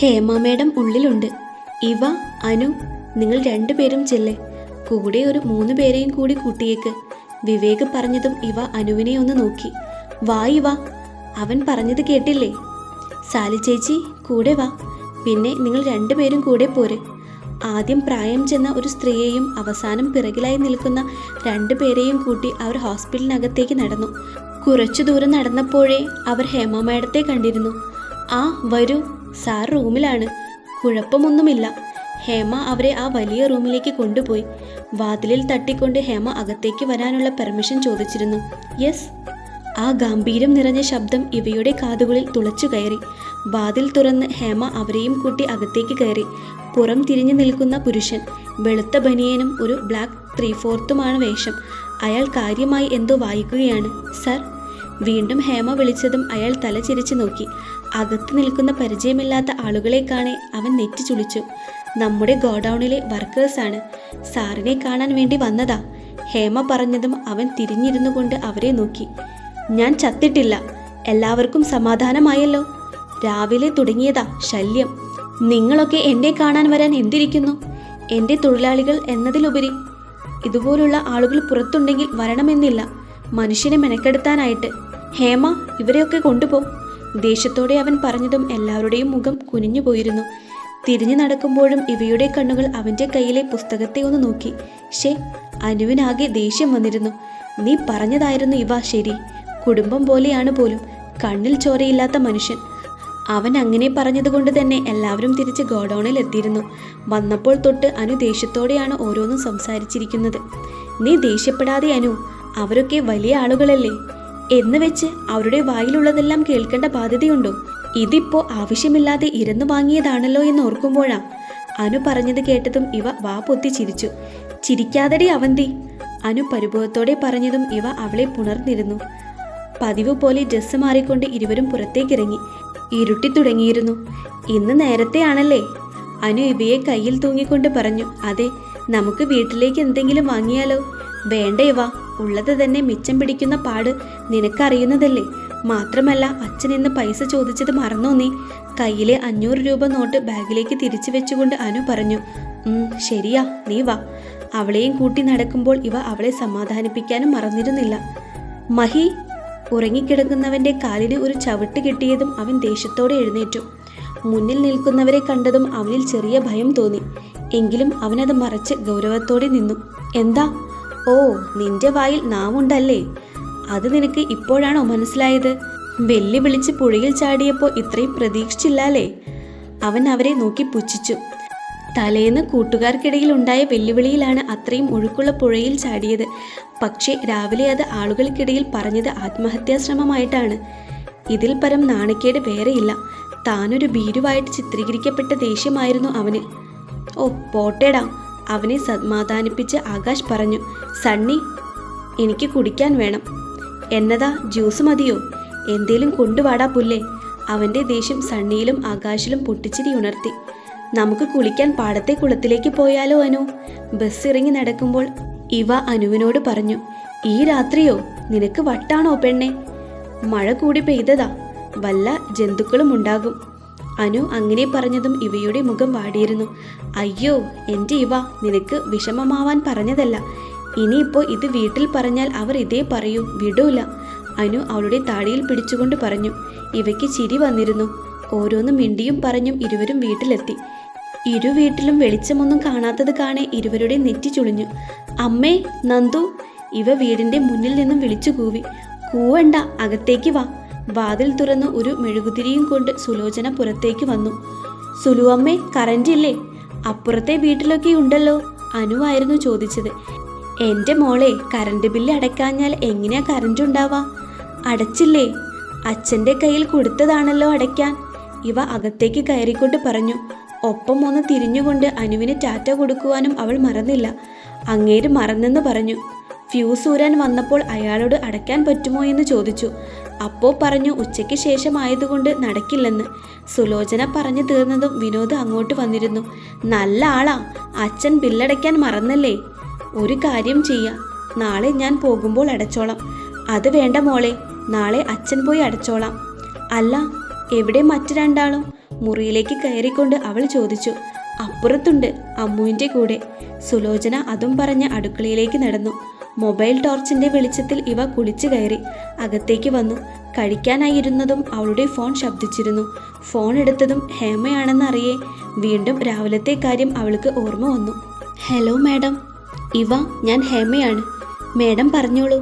Hema madam ഉള്ളിലുണ്ട്. ഇവ അനു നിങ്ങൾ രണ്ടുപേരും ചെല്ലേ. കൂടെ ഒരു മൂന്ന് പേരെയും കൂടി കൂട്ടിയേക്ക്. വിവേക് പറഞ്ഞതും ഇവ അനുവിനെ ഒന്ന് നോക്കി. വാ ഇവ. അവൻ പറഞ്ഞത് കേട്ടില്ലേ? സാലി ചേച്ചി കൂടെ വാ. പിന്നെ നിങ്ങൾ രണ്ടുപേരും കൂടെ പോരെ. ആദ്യം പ്രായം ചെന്ന ഒരു സ്ത്രീയെയും അവസാനം പിറകിലായി നിൽക്കുന്ന രണ്ടു പേരെയും കൂട്ടി അവർ ഹോസ്പിറ്റലിനകത്തേക്ക് നടന്നു. കുറച്ചു ദൂരം നടന്നപ്പോഴേ അവർ ഹേമ മേഡത്തെ കണ്ടിരുന്നു. ആ വരൂ. സാർ റൂമിലാണ്. കുഴപ്പമൊന്നുമില്ല. ഹേമ അവരെ ആ വലിയ റൂമിലേക്ക് കൊണ്ടുപോയി. വാതിലിൽ തട്ടിക്കൊണ്ട് ഹേമ അകത്തേക്ക് വരാനുള്ള പെർമിഷൻ ചോദിച്ചിരുന്നു. യെസ്. ആ ഗാംഭീര്യം നിറഞ്ഞ ശബ്ദം ഇവയുടെ കാതുകളിൽ തുളച്ചു കയറി. വാതിൽ തുറന്ന് ഹേമ അവരെയും കൂട്ടി അകത്തേക്ക് കയറി. പുറം തിരിഞ്ഞു നിൽക്കുന്ന പുരുഷൻ വെളുത്ത ബനിയനും ഒരു ബ്ലാക്ക് ത്രീ ഫോർത്തുമാണ് വേഷം. അയാൾ കാര്യമായി എന്തോ വായിക്കുകയാണ്. സർ വീണ്ടും ഹേമ വിളിച്ചതും അയാൾ തല ചിരിച്ചു നോക്കി. അകത്ത് നിൽക്കുന്ന പരിചയമില്ലാത്ത ആളുകളെ കാണെ അവൻ നെറ്റി ചുളിച്ചു. നമ്മുടെ ഗോഡൌണിലെ വർക്കേഴ്സാണ് സാറിനെ കാണാൻ വേണ്ടി വന്നതാ. ഹേമ പറഞ്ഞതും അവൻ തിരിഞ്ഞിരുന്നു കൊണ്ട് അവരെ നോക്കി. ഞാൻ ചത്തിട്ടില്ല. എല്ലാവർക്കും സമാധാനമായല്ലോ. രാവിലെ തുടങ്ങിയതാ ശല്യം. നിങ്ങളൊക്കെ എന്നെ കാണാൻ വരാൻ എന്തിരിക്കുന്നു? എന്റെ തൊഴിലാളികൾ എന്നതിലുപരി. ഇതുപോലുള്ള ആളുകൾ പുറത്തുണ്ടെങ്കിൽ വരണമെന്നില്ല. മനുഷ്യനെ മെനക്കെടുത്താനായിട്ട്. ഹേമ ഇവരെയൊക്കെ കൊണ്ടുപോ. ദേഷ്യത്തോടെ അവൻ പറഞ്ഞതും എല്ലാവരുടെയും മുഖം കുനിഞ്ഞു പോയിരുന്നു. തിരിഞ്ഞു നടക്കുമ്പോഴും ഇവയുടെ കണ്ണുകൾ അവന്റെ കയ്യിലെ പുസ്തകത്തെ ഒന്ന് നോക്കി. ഷേ അനുവിനാകെ ദേഷ്യം വന്നിരുന്നു. നീ പറഞ്ഞതായിരുന്നു ഇവ ശരി. കുടുംബം പോലെയാണ് പോലും. കണ്ണിൽ ചോരയില്ലാത്ത മനുഷ്യൻ. അവൻ അങ്ങനെ പറഞ്ഞതുകൊണ്ട് തന്നെ എല്ലാവരും തിരിച്ച് ഗോഡൌണിൽ എത്തിയിരുന്നു. വന്നപ്പോൾ തൊട്ട് അനു ദേഷ്യത്തോടെയാണ് ഓരോന്നും സംസാരിച്ചിരിക്കുന്നത്. നീ ദേഷ്യപ്പെടാതെ അനു അവരൊക്കെ വലിയ ആളുകളല്ലേ? എന്ന് വെച്ച് അവരുടെ വായിലുള്ളതെല്ലാം കേൾക്കേണ്ട ബാധ്യതയുണ്ടോ? ഇതിപ്പോ ആവശ്യമില്ലാതെ ഇരന്നു വാങ്ങിയതാണല്ലോ എന്ന് ഓർക്കുമ്പോഴാ അനു പറഞ്ഞത് കേട്ടതും ഇവ വാ പൊത്തി ചിരിച്ചു. ചിരിക്കാതടി അവന്തി. അനു പരിഭവത്തോടെ പറഞ്ഞതും ഇവ അവളെ പുണർന്നിരുന്നു. പതിവ് പോലെ ഡ്രസ്സ് മാറിക്കൊണ്ട് ഇരുവരും പുറത്തേക്കിറങ്ങി. ഇരുട്ടി തുടങ്ങിയിരുന്നു. ഇന്ന് നേരത്തെയാണല്ലേ? അനു ഇവയെ കയ്യിൽ തൂങ്ങിക്കൊണ്ട് പറഞ്ഞു അതെ നമുക്ക് വീട്ടിലേക്ക് എന്തെങ്കിലും വാങ്ങിയാലോ? വേണ്ട ഇവ ഉള്ളത് തന്നെ മിച്ചം പിടിക്കുന്ന പാട് നിനക്കറിയുന്നതല്ലേ? മാത്രമല്ല അച്ഛൻ ഇന്ന് പൈസ ചോദിച്ചത് മറന്നോ നീ? കയ്യിലെ അഞ്ഞൂറ് രൂപ നോട്ട് ബാഗിലേക്ക് തിരിച്ചു വെച്ചുകൊണ്ട് അനു പറഞ്ഞു ശരിയാ നീ വാ. അവളെയും കൂട്ടി നടക്കുമ്പോൾ ഇവ അവളെ സമാധാനിപ്പിക്കാനും മറന്നിരുന്നില്ല. മഹി ഉറങ്ങിക്കിടക്കുന്നവന്റെ കാലിന് ഒരു ചവിട്ട് കിട്ടിയതും അവൻ ദേഷ്യത്തോടെ എഴുന്നേറ്റു. മുന്നിൽ നിൽക്കുന്നവരെ കണ്ടതും അവനിൽ ചെറിയ ഭയം തോന്നി. എങ്കിലും അവനത് മറച്ച് ഗൗരവത്തോടെ നിന്നു. എന്താ? ഓ നിന്റെ വായിൽ നാവുണ്ടല്ലേ? അത് നിനക്ക് ഇപ്പോഴാണോ മനസ്സിലായത്? വെല്ലു വിളിച്ച് പുഴയിൽ ചാടിയപ്പോൾ ഇത്രയും പ്രതീക്ഷിച്ചില്ലാലേ? അവൻ അവരെ നോക്കി പുച്ഛിച്ചു. തലേന്ന് കൂട്ടുകാർക്കിടയിൽ ഉണ്ടായ വെല്ലുവിളിയിലാണ് അത്രയും ഒഴുക്കുള്ള പുഴയിൽ ചാടിയത്. പക്ഷേ രാവിലെ അത് ആളുകൾക്കിടയിൽ പറഞ്ഞത് ആത്മഹത്യാശ്രമമായിട്ടാണ്. ഇതിൽ പരം നാണക്കേട് വേറെയില്ല. താനൊരു ഭീരുവായിട്ട് ചിത്രീകരിക്കപ്പെട്ട ദേഷ്യമായിരുന്നു അവന്. ഓ പോട്ടേടാ. അവനെ സമാധാനിപ്പിച്ച് ആകാശ് പറഞ്ഞു സണ്ണി എനിക്ക് കുടിക്കാൻ വേണം. എന്നതാ ജ്യൂസ് മതിയോ? എന്തേലും കൊണ്ടുവാടാ പുല്ലേ. അവന്റെ ദേഷ്യം സണ്ണിയിലും ആകാശിലും പൊട്ടിച്ചിരി ഉണർത്തി. നമുക്ക് കുളിക്കാൻ പാടത്തെ കുളത്തിലേക്ക് പോയാലോ അനു? ബസ് ഇറങ്ങി നടക്കുമ്പോൾ ഇവ അനുവിനോട് പറഞ്ഞു ഈ രാത്രിയോ? നിനക്ക് വട്ടാണോ പെണ്ണെ? മഴ കൂടി പെയ്തതാ. വല്ല ജന്തുക്കളും ഉണ്ടാകും. അനു അങ്ങനെ പറഞ്ഞതും ഇവയുടെ മുഖം വാടിയിരുന്നു. അയ്യോ എന്റെ ഇവ നിനക്ക് വിഷമമാവാൻ പറഞ്ഞതല്ല. ഇനിയിപ്പോൾ ഇത് വീട്ടിൽ പറഞ്ഞാൽ അവർ ഇതേ പറയൂ വിടൂല. അനു അവളുടെ താടിയിൽ പിടിച്ചുകൊണ്ട് പറഞ്ഞു. ഇവയ്ക്ക് ചിരി വന്നിരുന്നു. ഓരോന്നും മിണ്ടിയും പറഞ്ഞും ഇരുവരും വീട്ടിലെത്തി. ഇരു വീട്ടിലും വെളിച്ചമൊന്നും കാണാത്തത് കാണെ ഇരുവരുടെ നെറ്റി ചുളിഞ്ഞു. അമ്മേ നന്ദു. ഇവ വീടിന്റെ മുന്നിൽ നിന്നും വിളിച്ചു കൂവി. കൂവണ്ട അകത്തേക്ക് വാ. വാതിൽ തുറന്ന് ഒരു മെഴുകുതിരിയും കൊണ്ട് സുലോചന പുറത്തേക്ക് വന്നു. സുലുവമ്മേ ഇല്ലേ? അപ്പുറത്തെ വീട്ടിലൊക്കെ ഉണ്ടല്ലോ അനുവായിരുന്നു ചോദിച്ചത്. എന്റെ മോളെ കറണ്ട് ബില്ല് അടയ്ക്കാഞ്ഞാൽ എങ്ങനെയാ കറണ്ട് ഉണ്ടാവാ? അടച്ചില്ലേ? അച്ഛന്റെ കയ്യിൽ കൊടുത്തതാണല്ലോ അടയ്ക്കാൻ. ഇവ അകത്തേക്ക് കയറിക്കൊണ്ട് പറഞ്ഞു ഒപ്പം ഒന്ന് തിരിഞ്ഞുകൊണ്ട് അനുവിന് ടാറ്റ കൊടുക്കുവാനും അവൾ മറന്നില്ല. അങ്ങേര് മറന്നെന്ന് പറഞ്ഞു. ഫ്യൂസ് ഊരാൻ വന്നപ്പോൾ അയാളോട് അടയ്ക്കാൻ പറ്റുമോ എന്ന് ചോദിച്ചു. അപ്പോ പറഞ്ഞു ഉച്ചയ്ക്ക് ശേഷം ആയതുകൊണ്ട് നടക്കില്ലെന്ന്. സുലോചന പറഞ്ഞു തീർന്നതും വിനോദ് അങ്ങോട്ട് വന്നിരുന്നു. നല്ല ആളാ അച്ഛൻ ബില്ലടയ്ക്കാൻ മറന്നല്ലേ? ഒരു കാര്യം ചെയ്യാം നാളെ ഞാൻ പോകുമ്പോൾ അടച്ചോളാം. അത് വേണ്ട മോളെ നാളെ അച്ഛൻ പോയി അടച്ചോളാം. അല്ല എവിടെ മറ്റു രണ്ടാളും? മുറിയിലേക്ക് കയറിക്കൊണ്ട് അവൾ ചോദിച്ചു. അപ്പുറത്തുണ്ട് അമ്മുവിന്റെ കൂടെ. സുലോചന അതും പറഞ്ഞ് അടുക്കളയിലേക്ക് നടന്നു. മൊബൈൽ ടോർച്ചിന്റെ വെളിച്ചത്തിൽ ഇവ കുളിച്ചു കയറി അകത്തേക്ക് വന്നു. കഴിക്കാനായിരുന്നതും അവളുടെ ഫോൺ ശബ്ദിച്ചിരുന്നു. ഫോൺ എടുത്തതും ഹേമയാണെന്നറിയേ വീണ്ടും രാവിലത്തെ കാര്യം അവൾക്ക് ഓർമ്മ വന്നു. Hello madam. ഇവ ഞാൻ ഹേമയാണ്. മാഡം പറഞ്ഞോളൂ.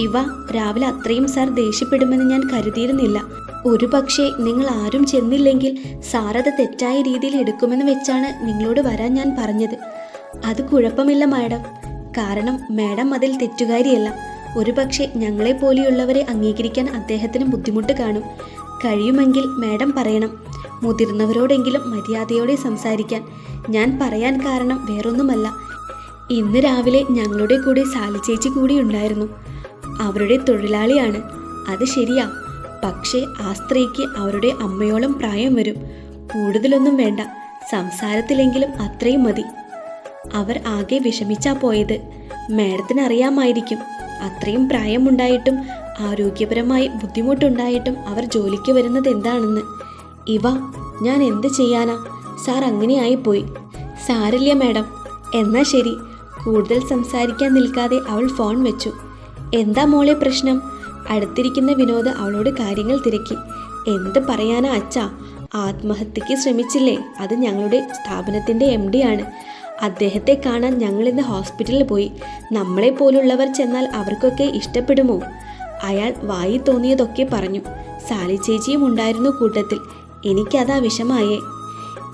ഇവ രാവിലെ അത്രയും സാർ ദേഷ്യപ്പെടുമെന്ന് ഞാൻ കരുതിയിരുന്നില്ല. ഒരു പക്ഷേ നിങ്ങൾ ആരും ചെന്നില്ലെങ്കിൽ സാറത് തെറ്റായ രീതിയിൽ എടുക്കുമെന്ന് വെച്ചാണ് നിങ്ങളോട് വരാൻ ഞാൻ പറഞ്ഞത്. അത് കുഴപ്പമില്ല മാഡം. കാരണം മാഡം അതിൽ തെറ്റുകാരിയല്ല. ഒരു പക്ഷേ ഞങ്ങളെ പോലെയുള്ളവരെ അംഗീകരിക്കാൻ അദ്ദേഹത്തിന് ബുദ്ധിമുട്ട് കാണും. കഴിയുമെങ്കിൽ മാഡം പറയണം. മുതിർന്നവരോടെങ്കിലും മര്യാദയോടെ സംസാരിക്കാൻ. ഞാൻ പറയാൻ കാരണം വേറൊന്നുമല്ല. ഇന്ന് രാവിലെ ഞങ്ങളുടെ കൂടെ സാലിച്ചേച്ചി കൂടി ഉണ്ടായിരുന്നു. അവരുടെ തൊഴിലാളിയാണ്. അത് ശരിയാ. പക്ഷേ ആ സ്ത്രീക്ക് അവരുടെ അമ്മയോളം പ്രായം വരും. കൂടുതലൊന്നും വേണ്ട. സംസാരത്തിലെങ്കിലും അത്രയും മതി. അവർ ആകെ വിഷമിച്ചാ പോയത്. മാഡത്തിന് അറിയാമായിരിക്കും അത്രയും പ്രായമുണ്ടായിട്ടും ആരോഗ്യപരമായി ബുദ്ധിമുട്ടുണ്ടായിട്ടും അവർ ജോലിക്ക് വരുന്നത് എന്താണെന്ന്. ഇവ ഞാൻ എന്ത് ചെയ്യാനാ? സാർ അങ്ങനെയായിപ്പോയി സാരില്ല മാഡം എന്നാ ശരി. കൂടുതൽ സംസാരിക്കാൻ നിൽക്കാതെ അവൾ ഫോൺ വെച്ചു. എന്താ മോളെ പ്രശ്നം? അടുത്തിരിക്കുന്ന വിനോദ് അവളോട് കാര്യങ്ങൾ തിരക്കി. എന്ത് പറയാനാ അച്ഛാ? ആത്മഹത്യക്ക് ശ്രമിച്ചില്ലേ? അത് ഞങ്ങളുടെ സ്ഥാപനത്തിന്റെ എം ആണ്. അദ്ദേഹത്തെ കാണാൻ ഞങ്ങൾ ഇന്ന് ഹോസ്പിറ്റലിൽ പോയി. നമ്മളെ പോലുള്ളവർ ചെന്നാൽ അവർക്കൊക്കെ ഇഷ്ടപ്പെടുമോ? അയാൾ വായി തോന്നിയതൊക്കെ പറഞ്ഞു. സാലി ചേച്ചിയും ഉണ്ടായിരുന്നു കൂട്ടത്തിൽ. എനിക്കതാ വിഷമായേ.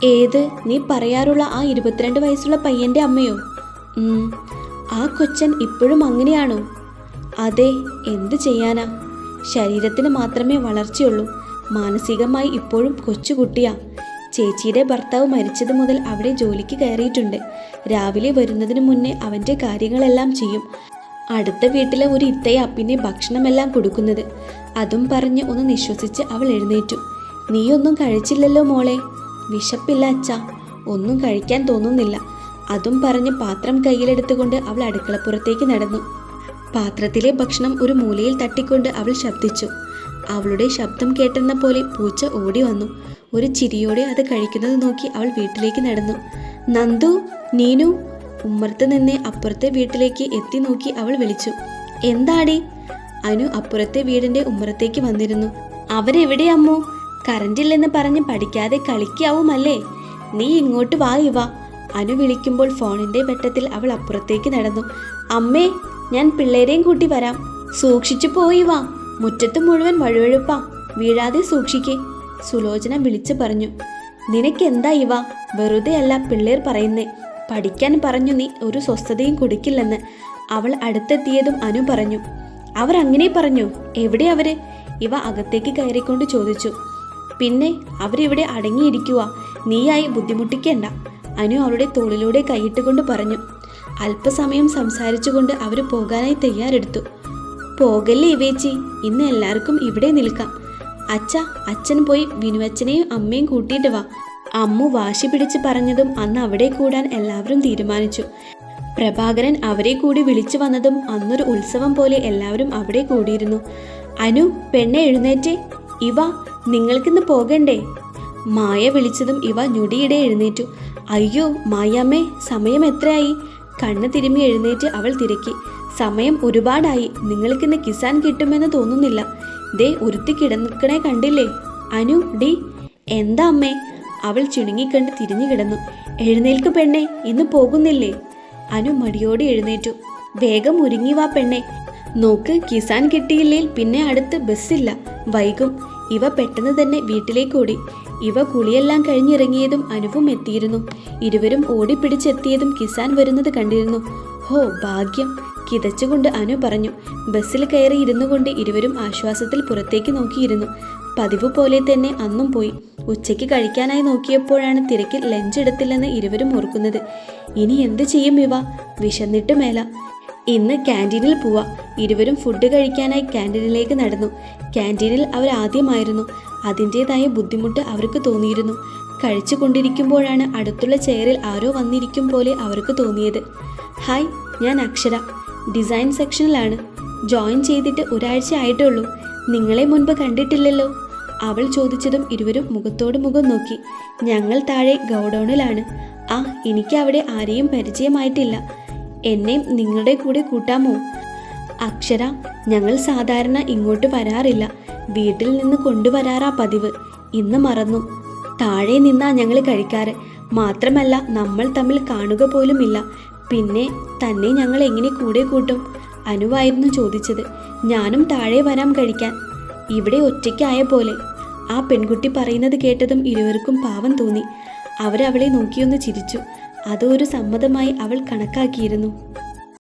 ഏത്? നീ പറയാറുള്ള ആ ഇരുപത്തിരണ്ട് വയസ്സുള്ള പയ്യന്റെ അമ്മയോ? ആ കൊച്ചൻ ഇപ്പോഴും അങ്ങനെയാണോ? അതെ എന്തു ചെയ്യാനാ? ശരീരത്തിന് മാത്രമേ വളർച്ചയുള്ളൂ. മാനസികമായി ഇപ്പോഴും കൊച്ചുകുട്ടിയാ. ചേച്ചിയുടെ ഭർത്താവ് മരിച്ചത് മുതൽ അവിടെ ജോലിക്ക് കയറിയിട്ടുണ്ട്. രാവിലെ വരുന്നതിന് മുന്നേ അവന്റെ കാര്യങ്ങളെല്ലാം ചെയ്യും. അടുത്ത വീട്ടിലെ ഒരു ഇത്തയ അപ്പിനെ ഭക്ഷണമെല്ലാം കൊടുക്കുന്നത്. അതും പറഞ്ഞ് ഒന്ന് നിശ്വസിച്ച് അവൾ എഴുന്നേറ്റു. നീയൊന്നും കഴിച്ചില്ലല്ലോ മോളെ. വിശപ്പില്ല അച്ഛാ. ഒന്നും കഴിക്കാൻ തോന്നുന്നില്ല. അതും പറഞ്ഞ് പാത്രം കയ്യിലെടുത്തുകൊണ്ട് അവൾ അടുക്കളപ്പുറത്തേക്ക് നടന്നു. പാത്രത്തിലെ ഭക്ഷണം ഒരു മൂലയിൽ തട്ടിക്കൊണ്ട് അവൾ ശബ്ദിച്ചു. അവളുടെ ശബ്ദം കേട്ടെന്ന പോലെ പൂച്ച ഓടി വന്നു. ഒരു ചിരിയോടെ അത് കഴിക്കുന്നത് നോക്കി അവൾ വീട്ടിലേക്ക് നടന്നു. നന്ദു നീനു. ഉമ്മർത്ത് നിന്ന് അപ്പുറത്തെ വീട്ടിലേക്ക് എത്തി നോക്കി അവൾ വിളിച്ചു. എന്താടി? അനു അപ്പുറത്തെ വീടിന്റെ ഉമ്മറത്തേക്ക് വന്നിരുന്നു. അവരെവിടെ അമ്മു? കറണ്ടില്ലെന്ന് പറഞ്ഞ് പഠിക്കാതെ കളിക്കാവുമല്ലേ? നീ ഇങ്ങോട്ട് വാ ഇവ. അനു വിളിക്കുമ്പോൾ ഫോണിന്റെ വെട്ടത്തിൽ അവൾ അപ്പുറത്തേക്ക് നടന്നു. അമ്മേ ഞാൻ പിള്ളേരെയും കൂട്ടി വരാം. സൂക്ഷിച്ചു പോയി വാ മുറ്റത്ത് മുഴുവൻ വഴുവഴുപ്പാ. വീഴാതെ സൂക്ഷിക്കേ. സുലോചന വിളിച്ചു പറഞ്ഞു നിനക്കെന്താ ഇവ? വെറുതെ അല്ല പിള്ളേർ പറയുന്നേ. പഠിക്കാൻ പറഞ്ഞു നീ ഒരു സ്വസ്ഥതയും കൊടുക്കില്ലെന്ന്. അവൾ അടുത്തെത്തിയതും അനു പറഞ്ഞു അവർ അങ്ങനെ പറഞ്ഞു. എവിടെ അവർ? ഇവ അകത്തേക്ക് കയറിക്കൊണ്ട് ചോദിച്ചു പിന്നെ അവരിവിടെ അടങ്ങിയിരിക്കുക നീയായി ബുദ്ധിമുട്ടിക്കേണ്ട. അനു അവളുടെ തോളിലൂടെ കൈയിട്ടുകൊണ്ട് പറഞ്ഞു അല്പസമയം സംസാരിച്ചുകൊണ്ട് അവർ പോകാനായി തയ്യാറെടുത്തു. പോകല്ലേ ഇവേച്ചി? ഇന്ന് എല്ലാവർക്കും ഇവിടെ നിൽക്കാം. അച്ഛ അച്ഛൻ പോയി വിനുവച്ചനെയും അമ്മയും കൂട്ടിയിട്ട് വാ. അമ്മു വാശി പിടിച്ച് പറഞ്ഞതും അന്ന് അവിടെ കൂടാൻ എല്ലാവരും തീരുമാനിച്ചു. പ്രഭാകരൻ അവരെ കൂടി വിളിച്ചു വന്നതും അന്നൊരു ഉത്സവം പോലെ എല്ലാവരും അവിടെ കൂടിയിരുന്നു. അനു പെണ്ണെ എഴുന്നേറ്റേ. ഇവ നിങ്ങൾക്കിന്ന് പോകണ്ടേ? മായ വിളിച്ചതും ഇവ ഞൊടിയിടെ എഴുന്നേറ്റു. അയ്യോ മായാമ്മേ സമയം എത്രയായി? കണ്ണ് തിരുമ്മി എഴുന്നേറ്റ് അവൾ തിരക്കി. സമയം ഒരുപാടായി. നിങ്ങൾക്കിന്ന് കിസാൻ കിട്ടുമെന്ന് തോന്നുന്നില്ല. ദേ ഉരുത്തി കിടന്നിക്കണേ കണ്ടില്ലേ? അനു ഡി എന്താ അമ്മേ? അവൾ ചുണുങ്ങിക്കണ്ട് തിരിഞ്ഞു കിടന്നു. എഴുന്നേൽക്ക് പെണ്ണെ ഇന്ന് പോകുന്നില്ലേ? അനു മടിയോടെ എഴുന്നേറ്റു. വേഗം ഒരുങ്ങി വാ പെണ്ണെ. നോക്ക് കിസാൻ കിട്ടിയില്ലേൽ പിന്നെ അടുത്ത് ബസ്സില്ല വൈകും. ഇവ പെട്ടെന്ന് തന്നെ വീട്ടിലേക്ക് ഓടി. ഇവ കുളിയെല്ലാം കഴിഞ്ഞിറങ്ങിയതും അനുവും എത്തിയിരുന്നു. ഇരുവരും ഓടിപ്പിടിച്ചെത്തിയതും കിസാൻ വരുന്നത് കണ്ടിരുന്നു. ഹോ ഭാഗ്യം. കിതച്ചുകൊണ്ട് അനു പറഞ്ഞു. ബസ്സിൽ കയറി ഇരുന്നു കൊണ്ട് ഇരുവരും ആശ്വാസത്തിൽ പുറത്തേക്ക് നോക്കിയിരുന്നു. പതിവ് പോലെ തന്നെ അന്നും പോയി. ഉച്ചയ്ക്ക് കഴിക്കാനായി നോക്കിയപ്പോഴാണ് തിരക്കിൽ ലഞ്ച് എടുത്തില്ലെന്ന് ഇരുവരും ഓർക്കുന്നത്. ഇനി എന്തു ചെയ്യും ഇവ? വിശന്നിട്ട് മേല. ഇന്ന് ക്യാന്റീനിൽ പോവാ. ഇരുവരും ഫുഡ് കഴിക്കാനായി ക്യാന്റീനിലേക്ക് നടന്നു. ക്യാന്റീനിൽ അവർ ആദ്യമായിരുന്നു. അതിന്റേതായ ബുദ്ധിമുട്ട് അവർക്ക് തോന്നിയിരുന്നു. കഴിച്ചു കൊണ്ടിരിക്കുമ്പോഴാണ് അടുത്തുള്ള ചെയറിൽ ആരോ വന്നിരിക്കും പോലെ അവർക്ക് തോന്നിയത്. ഹായ് ഞാൻ അക്ഷര. ഡിസൈൻ സെക്ഷനിലാണ്. ജോയിൻ ചെയ്തിട്ട് ഒരാഴ്ച ആയിട്ടുള്ളൂ. നിങ്ങളെ മുൻപ് കണ്ടിട്ടില്ലല്ലോ. അവൾ ചോദിച്ചതും ഇരുവരും മുഖത്തോട് മുഖം നോക്കി. ഞങ്ങൾ താഴെ ഗൗഡൗണിലാണ്. ആ എനിക്ക് അവിടെ ആരെയും പരിചയമായിട്ടില്ല. എന്നെ നിങ്ങളുടെ കൂടെ കൂട്ടാമോ? അക്ഷര ഞങ്ങൾ സാധാരണ ഇങ്ങോട്ട് വരാറില്ല. വീട്ടിൽ നിന്ന് കൊണ്ടുവരാറാ പതിവ്. ഇന്ന് മറന്നു. താഴെ നിന്നാ ഞങ്ങൾ കഴിക്കാറ്. മാത്രമല്ല നമ്മൾ തമ്മിൽ കാണുക പോലുമില്ല. പിന്നെ തന്നെ ഞങ്ങൾ എങ്ങനെ കൂടെ കൂട്ടും? അനുവായിരുന്നു ചോദിച്ചത്. ഞാനും താഴെ വരാം കഴിക്കാൻ. ഇവിടെ ഒറ്റയ്ക്കായ പോലെ. ആ പെൺകുട്ടി പറയുന്നത് കേട്ടതും ഇരുവർക്കും പാവം തോന്നി. അവരവളെ നോക്കിയൊന്ന് ചിരിച്ചു. അതോ ഒരു സമ്മതമായി അവൾ കണക്കാക്കിയിരുന്നു.